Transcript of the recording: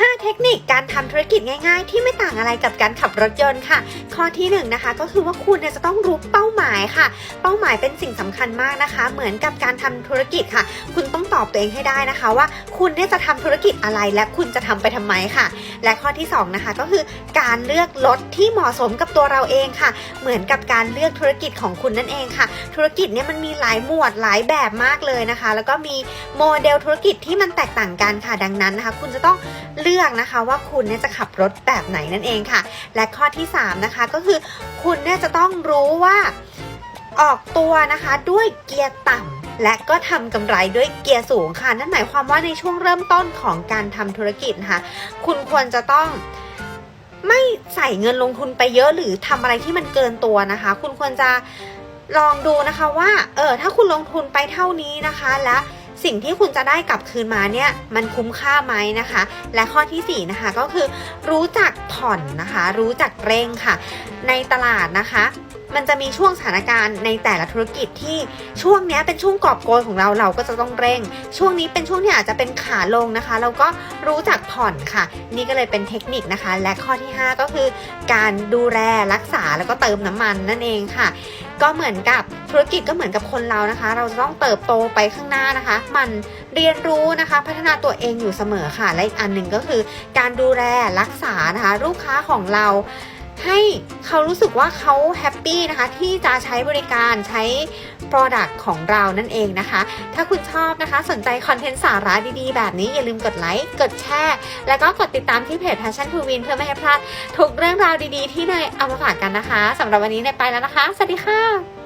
5 เทคนิคการทำธุรกิจง่ายๆ ที่ไม่ต่างอะไรกับการขับรถยนต์ค่ะ ข้อที่1นงนะคะก็คือว่าคุณเนี่ยจะต้องรู้เป้าหมายค่ะ เป้าหมายเป็นสิ่งสำคัญมากนะคะ เหมือนกับการทำธุรกิจค่ะ คุณต้องตอบตัวเองให้ได้นะคะ ว่าคุณเนี่ยจะทำธุรกิจอะไรและคุณจะทำไปทำไมค่ะ และข้อที่สองนะคะก็คือการเลือกรถที่เหมาะสมกับตัวเราเองค่ะ เหมือนกับการเลือกธุรกิจของคุณนั่นเองค่ะ ธุรกิจเนี่ยมันมีหลายหมวดหลายแบบมากเลยนะคะ แล้วก็มีโมเดลธุรกิจที่มันแตกต่างกันค่ะ ดังนั้นนะคะ คุณจะต้องเลือกนะคะว่าคุณเนี่ยจะขับรถแบบไหนนั่นเองค่ะ และข้อที่สามนะคะก็คือคุณเนี่ยจะต้องรู้ว่าออกตัวนะคะด้วยเกียร์ต่ำและก็ทำกำไรด้วยเกียร์สูงค่ะ นั่นหมายความว่าในช่วงเริ่มต้นของการทำธุรกิจนะคะคุณควรจะต้องไม่ใส่เงินลงทุนไปเยอะหรือทำอะไรที่มันเกินตัวนะคะ คุณควรจะลองดูนะคะว่า เออถ้าคุณลงทุนไปเท่านี้นะคะ และ สิ่งที่คุณจะได้กลับคืนมาเนี่ยมันคุ้มค่าไหมนะคะ และข้อที่สี่นะคะก็คือรู้จักผ่อนนะคะ รู้จักเร่งค่ะ ในตลาดนะคะมันจะมีช่วงสถานการณ์ในแต่ละธุรกิจที่ช่วงนี้เป็นช่วงกอบโกยของเราเราก็จะต้องเร่ง ช่วงนี้เป็นช่วงที่อาจจะเป็นขาลงนะคะ เราก็รู้จักผ่อนค่ะ นี่ก็เลยเป็นเทคนิคนะคะ และข้อที่ 5 ก็คือ การดูแลรักษาแล้วก็เติมน้ำมันนั่นเองค่ะ ก็เหมือนกับธุรกิจก็เหมือนกับคนเรานะคะ เราจะต้องเติบโตไปข้างหน้านะคะ มันเรียนรู้นะคะ พัฒนาตัวเองอยู่เสมอค่ะ และอีกอันหนึ่งก็คือ การดูแลรักษานะคะ ลูกค้าของเรา ให้เขารู้สึกว่าเขาแฮปปี้นะคะที่จะใช้บริการใช้ Product ของเรานั่นเองนะคะ ถ้าคุณชอบนะคะ สนใจคอนเทนต์สาระดีๆ แบบนี้อย่าลืมกดไลค์ กดแชร์ แล้วก็กดติดตามที่เพจ Passion to Win เพื่อไม่ให้พลาดทุกเรื่องราวดีๆ ที่เนยเอามาฝากกันนะคะสำหรับวันนี้เนยไปแล้วนะคะ สวัสดีค่ะ